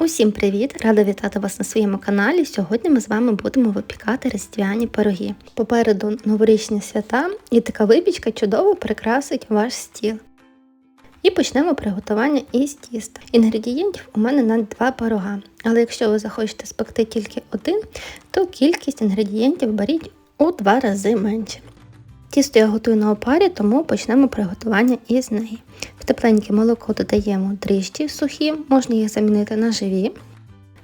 Усім привіт! Рада вітати вас на своєму каналі. Сьогодні ми з вами будемо випікати різдвяні пироги. Попереду новорічні свята і така випічка чудово прикрасить ваш стіл. І почнемо приготування із тіста. Інгредієнтів у мене на два пирога, але якщо ви захочете спекти тільки один, то кількість інгредієнтів беріть у два рази менше. Тісто я готую на опарі, тому почнемо приготування із неї. В тепленьке молоко додаємо дріжджі сухі, можна їх замінити на живі.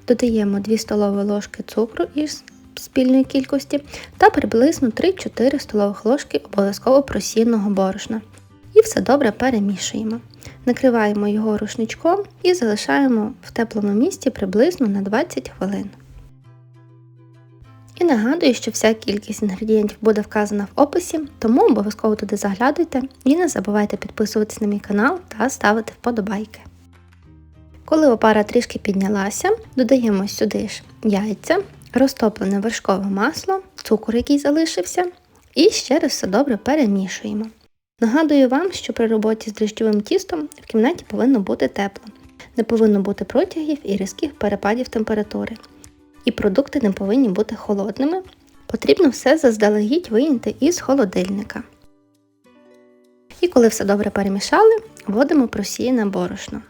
Додаємо 2 столові ложки цукру із спільної кількості та приблизно 3-4 столових ложки обов'язково просінного борошна. І все добре перемішуємо. Накриваємо його рушничком і залишаємо в теплому місці приблизно на 20 хвилин. І нагадую, що вся кількість інгредієнтів буде вказана в описі, тому обов'язково туди заглядуйте і не забувайте підписуватись на мій канал та ставити вподобайки. Коли опара трішки піднялася, додаємо сюди ж яйця, розтоплене вершкове масло, цукор, який залишився, і ще раз все добре перемішуємо. Нагадую вам, що при роботі з дріжджовим тістом в кімнаті повинно бути тепло, не повинно бути протягів і різких перепадів температури і продукти не повинні бути холодними. Потрібно все заздалегідь вийняти із холодильника. І коли все добре перемішали, вводимо просіяне борошно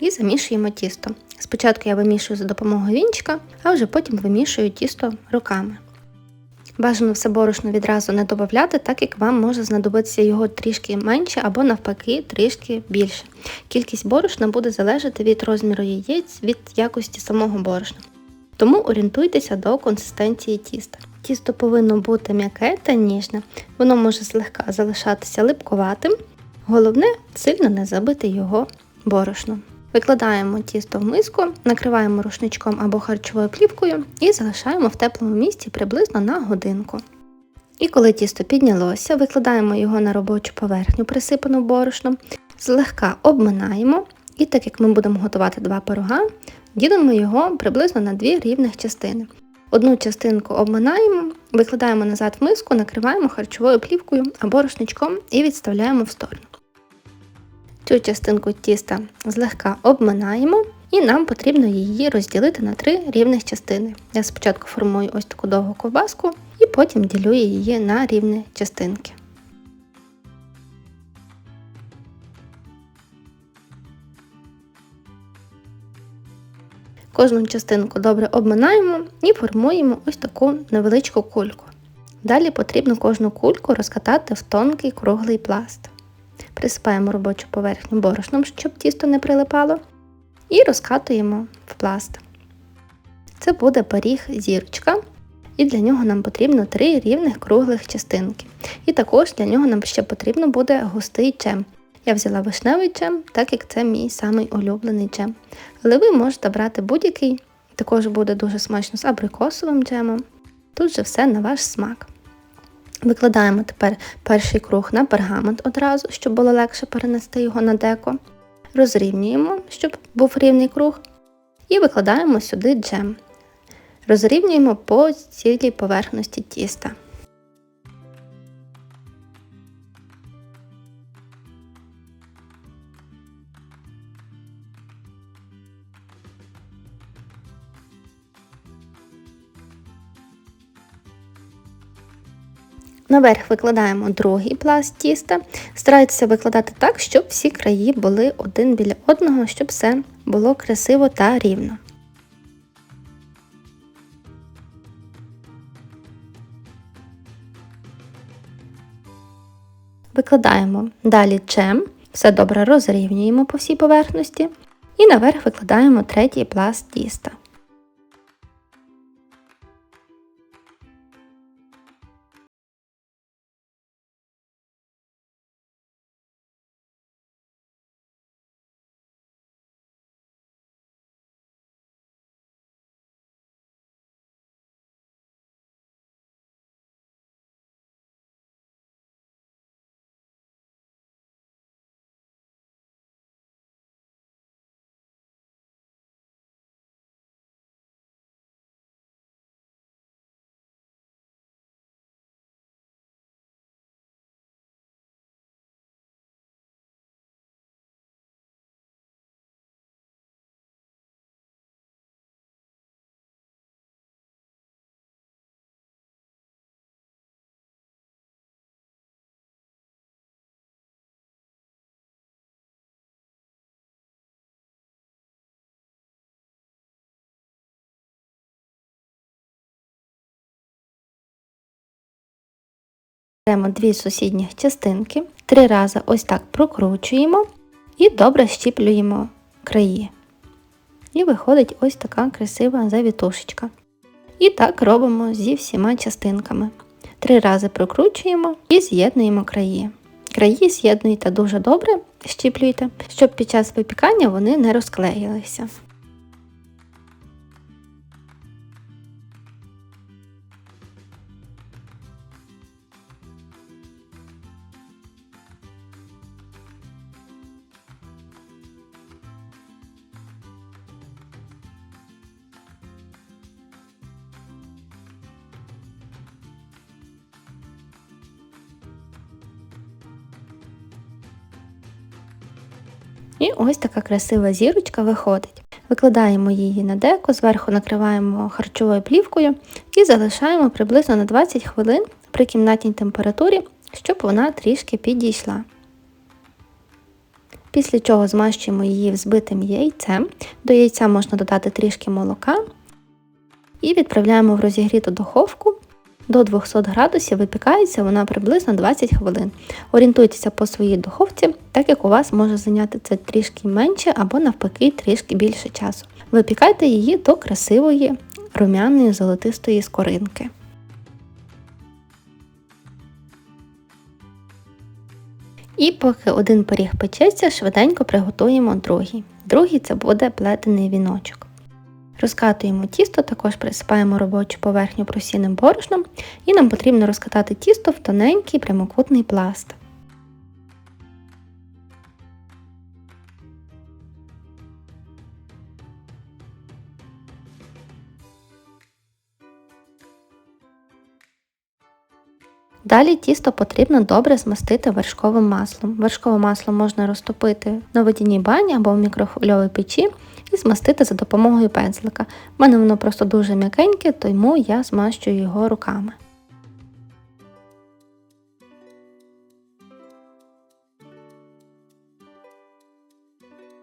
і замішуємо тісто. Спочатку я вимішую за допомогою вінчика, а вже потім вимішую тісто руками. Бажано все борошно відразу не додати, так як вам може знадобитися його трішки менше або навпаки трішки більше. Кількість борошна буде залежати від розміру яєць, від якості самого борошна тому орієнтуйтеся до консистенції тіста. Тісто повинно бути м'яке та ніжне, воно може злегка залишатися липковатим, головне сильно не забити його борошном. Викладаємо тісто в миску, накриваємо рушничком або харчовою плівкою і залишаємо в теплому місці приблизно на годинку. І коли тісто піднялося, викладаємо його на робочу поверхню, присипану борошном, злегка обминаємо, і так як ми будемо готувати два пирога, Ділимо його приблизно на дві рівних частини. Одну частинку обминаємо, викладаємо назад в миску, накриваємо харчовою плівкою або рушничком і відставляємо в сторону. Цю частинку тіста злегка обминаємо і нам потрібно її розділити на три рівних частини. Я спочатку формую ось таку довгу ковбаску і потім ділю її на рівні частинки. Кожну частинку добре обминаємо і формуємо ось таку невеличку кульку. Далі потрібно кожну кульку розкатати в тонкий круглий пласт. Присипаємо робочу поверхню борошном, щоб тісто не прилипало, і розкатуємо в пласт. Це буде пиріг зірочка, і для нього нам потрібно три рівних круглих частинки. І також для нього нам ще потрібно буде густий джем. Я взяла вишневий джем, так як це мій самий улюблений джем. Але ви можете брати будь-який, також буде дуже смачно з абрикосовим джемом. Тут же все на ваш смак. Викладаємо тепер перший круг на пергамент одразу, щоб було легше перенести його на деко. Розрівнюємо, щоб був рівний круг. І викладаємо сюди джем. Розрівнюємо по цілій поверхності тіста. Наверх викладаємо другий пласт тіста. Старайтеся викладати так, щоб всі краї були один біля одного, щоб все було красиво та рівно. Викладаємо далі джем, все добре розрівнюємо по всій поверхності і наверх викладаємо третій пласт тіста. Беремо дві сусідніх частинки, три рази ось так прокручуємо і добре щіплюємо краї. І виходить ось така красива завітушечка. І так робимо зі всіма частинками. Три рази прокручуємо і з'єднуємо краї. Краї з'єднуйте дуже добре, щіплюйте, щоб під час випікання вони не розклеїлися. І ось така красива зірочка виходить. Викладаємо її на деко, зверху накриваємо харчовою плівкою і залишаємо приблизно на 20 хвилин при кімнатній температурі, щоб вона трішки підійшла. Після чого змащуємо її взбитим яйцем. До яйця можна додати трішки молока і відправляємо в розігріту духовку до 200 градусів випікається вона приблизно 20 хвилин. Орієнтуйтеся по своїй духовці, так як у вас може зайняти це трішки менше або навпаки трішки більше часу. Випікайте її до красивої румяної золотистої скоринки. І поки один пиріг печеться, швиденько приготуємо другий. Другий це буде плетений віночок. Розкатуємо тісто, також присипаємо робочу поверхню просіним борошном і нам потрібно розкатати тісто в тоненький прямокутний пласт. Далі тісто потрібно добре змастити вершковим маслом. Вершкове масло можна розтопити на водяній бані або в мікрохвильовій печі і змастити за допомогою пензлика. У мене воно просто дуже м'якеньке, тому я змащую його руками.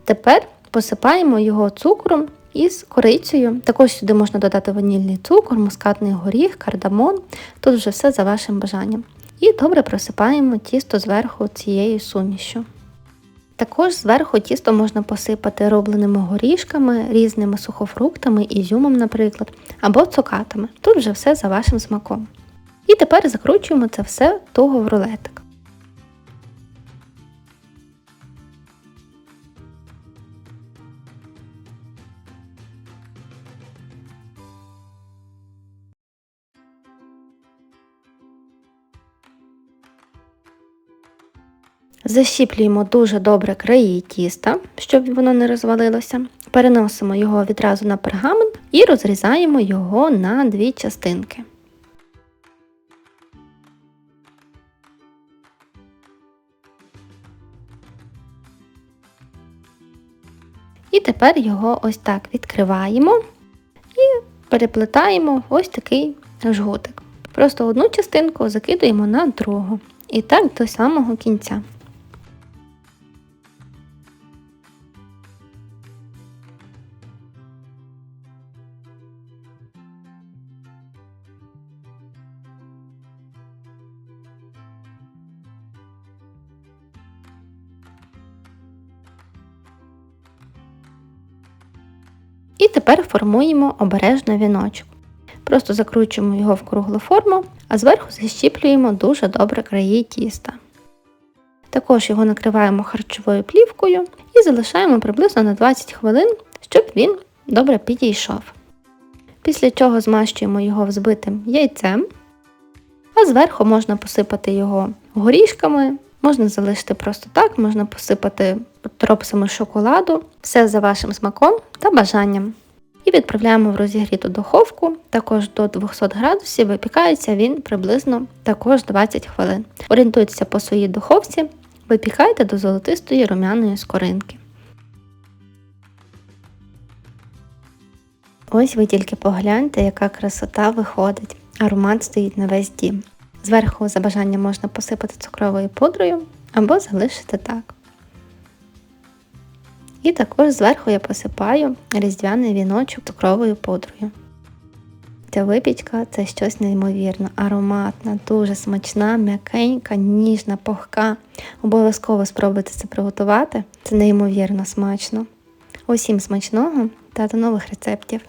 Тепер посипаємо його цукром із корицею. Також сюди можна додати ванільний цукор, мускатний горіх, кардамон. Тут вже все за вашим бажанням. І добре просипаємо тісто зверху цією сумішю. Також зверху тісто можна посипати робленими горішками, різними сухофруктами, ізюмом, наприклад, або цукатами. Тут вже все за вашим смаком. І тепер закручуємо це все туго в рулетик. Защіплюємо дуже добре краї тіста, щоб воно не розвалилося. Переносимо його відразу на пергамент і розрізаємо його на дві частинки. І тепер його ось так відкриваємо і переплетаємо ось такий жгутик. Просто одну частинку закидуємо на другу. І так до самого кінця. І тепер формуємо обережно віночок. Просто закручуємо його в круглу форму, а зверху защіплюємо дуже добре краї тіста. Також його накриваємо харчовою плівкою і залишаємо приблизно на 20 хвилин, щоб він добре підійшов. Після чого змащуємо його взбитим яйцем, а зверху можна посипати його горішками, можна залишити просто так, можна посипати тропсами шоколаду, все за вашим смаком та бажанням. І відправляємо в розігріту духовку, також до 200 градусів, випікається він приблизно також 20 хвилин. Орієнтуйтеся по своїй духовці, випікайте до золотистої румяної скоринки. Ось ви тільки погляньте, яка красота виходить. Аромат стоїть на весь дім. Зверху за бажанням можна посипати цукровою пудрою або залишити так. І також зверху я посипаю різдвяний віночок цукровою пудрою. ця випічка це щось неймовірно, ароматна, дуже смачна, м'якенька, ніжна, пухка. Обов'язково спробуйте це приготувати. Це неймовірно смачно. Усім смачного та до нових рецептів!